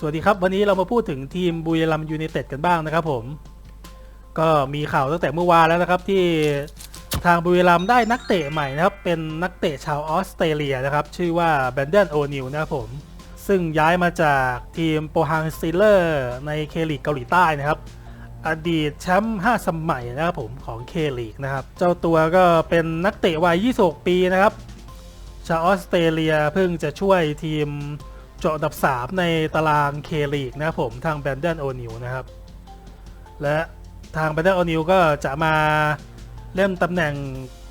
สวัสดีครับ วันนี้เรามาพูดถึงทีมบุรีรัมยูไนเต็ดกันบ้างนะครับผม ก็มีข่าวตั้งแต่เมื่อวานแล้วนะครับที่ทางบุรีรัมได้นักเตะใหม่นะครับ เป็นนักเตะชาวออสเตรเลียนะครับ ชื่อว่าแบนเดนโอนิลนะครับผม ซึ่งย้ายมาจากทีมโปฮังสติลเลอร์ในเคลีกเกาหลีใต้นะครับ อดีตแชมป์5สมัยนะครับผมของเคลีกนะครับ เจ้าตัวก็เป็นนักเตะวัย 26 ปีนะครับ ชาวออสเตรเลียเพิ่งจะช่วยทีม เจาะอันดับ 3 ในตารางเคลีกนะครับผมทางแบนเดนโอนิลนะครับ และทางแบนเดนโอนิลก็จะมาเล่นตำแหน่ง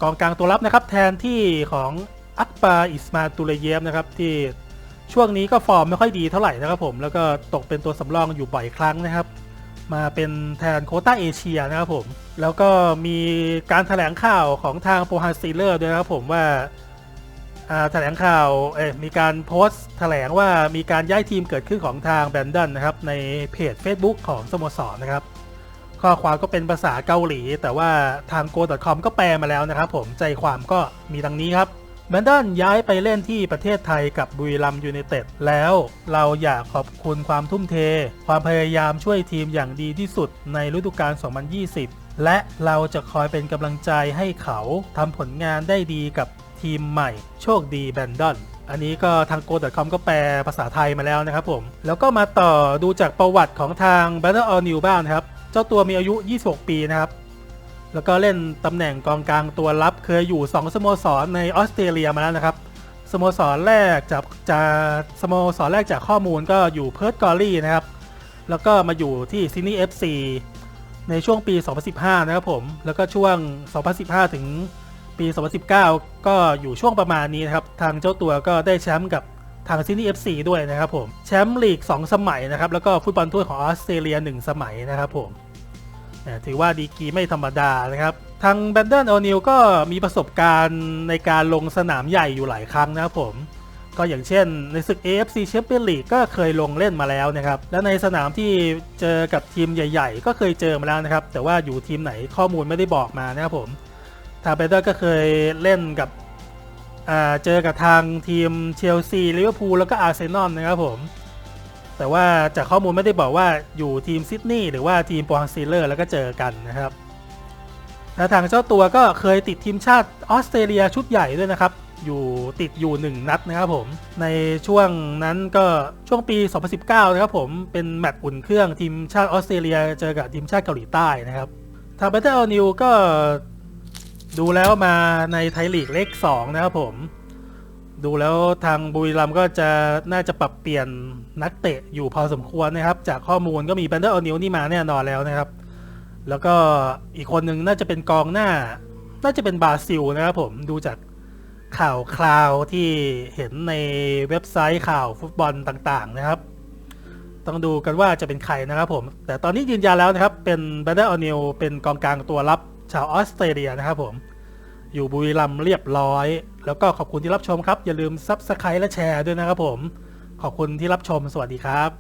กองกลางตัวรับนะครับ แทนที่ของอักปาอิสมาตุเลเยฟนะครับที่ช่วงนี้ก็ฟอร์มไม่ค่อยดีเท่าไหร่นะครับผมแล้วก็ตกเป็นตัวสำรองอยู่บ่อยครั้งนะครับ มาเป็นแทนโคต้าเอเชียนะครับผมแล้วก็มีการถแถลงข่าวของทางโปรฮันซีเลอร์ด้วยนะครับผมว่า แถลงข่าวมีการโพสต์แถลงว่ามีการย้ายทีมเกิดขึ้นของทางแบนดันนะครับในเพจ Facebook ของสโมสรนะครับ ข้อความก็เป็นภาษาเกาหลี แต่ว่าทาง go.com ก็แปลมาแล้วนะครับผมใจความก็มีดังนี้ครับแบนดันย้ายไปเล่นที่ประเทศไทยกับบุรีรัมย์ยูไนเต็ดแล้วเราอยากขอบคุณความทุ่มเท ความพยายามช่วยทีมอย่างดีที่สุดในฤดูกาล 2020 และเราจะคอยเป็นกำลังใจให้เขาทำผลงานได้ดีกับ ทีมใหม่ โชคดีแบนดอนอันนี้ก็ทาง go.com ก็แปลภาษาไทยมาแล้วนะครับผม แล้วก็มาต่อดูจากประวัติของทาง Battle All New บ้างนะครับ เจ้าตัวมีอายุ 26 ปีนะครับ แล้วก็เล่นตำแหน่งกองกลางตัวรับเคยอยู่ 2 สโมสรในออสเตรเลียมาแล้วนะครับ สโมสรแรกจากจากสโมสรแรกจากข้อมูลก็อยู่เพิร์ตกอรี่นะครับ แล้วก็มาอยู่ที่ซินีเอฟซีในช่วงปี 2015 นะครับผม แล้วก็ช่วง 2015 ถึง ปี 2019 ก็อยู่ช่วงประมาณนี้นะครับ ทางเจ้าตัวก็ได้แชมป์กับทางซินีเอฟซีด้วยนะครับผม แชมป์ลีก 2 สมัยนะครับ แล้วก็ฟุตบอลถ้วยของออสเตรเลีย 1 สมัยนะครับผมถือว่าดีกีไม่ธรรมดานะครับ ทางแบนเดนโอนิลก็มีประสบการณ์ในการลงสนามใหญ่อยู่หลายครั้งนะครับผมก็อย่างเช่นในศึก AFC Champions League ก็เคยลงเล่นมาแล้วนะครับ และในสนามที่เจอกับทีมใหญ่ ๆ ก็เคยเจอมาแล้วนะครับ แต่ว่าอยู่ทีมไหนข้อมูลไม่ได้บอกมานะครับผม ทางแบนเดนก็เคยเล่นกับเจอกับทางทีมเชลซีลิเวอร์พูลแล้วก็อาร์เซนอลนะครับผม แต่ว่าจากข้อมูลไม่ได้บอกว่าอยู่ทีมซิดนีย์หรือว่าทีมปองซีเลอร์แล้วก็เจอกันนะครับและทางเจ้าตัวก็เคยติดทีมชาติออสเตรเลียชุดใหญ่ด้วยนะครับ อยู่ติดอยู่ 1 นัดนะครับผม ในช่วงนั้นก็ช่วงปี 2019 นะครับผม เป็นแมตช์อุ่นเครื่องทีมชาติออสเตรเลียเจอกับทีมชาติเกาหลีใต้นะครับทางเบเตอร์นิวก็ ดูแล้วมาในไทยลีกเลข2นะครับผม ดูแล้วทางบุรีรัมก็จะน่าจะปรับเปลี่ยนนักเตะอยู่พอสมควรนะครับ จากข้อมูลก็มีแบนเดอร์ออนิวนี่มาแน่นอนแล้วนะครับ แล้วก็อีกคนหนึ่งน่าจะเป็นกองหน้า น่าจะเป็นบราซิลนะครับผมดูจากข่าวคราวที่เห็นในเว็บไซต์ข่าวฟุตบอลต่างๆนะครับ ต้องดูกันว่าจะเป็นใครนะครับผม แต่ตอนนี้ยืนยันแล้วนะครับ เป็นแบนเดอร์ออนิวเป็นกองกลางตัวรับ ชาวออสเตรเลียนะครับผม อยู่บุรีรัมย์เรียบร้อย แล้วก็ขอบคุณที่รับชมครับ อย่าลืมซับสไครต์และแชร์ด้วยนะครับผม ขอบคุณที่รับชมสวัสดีครับ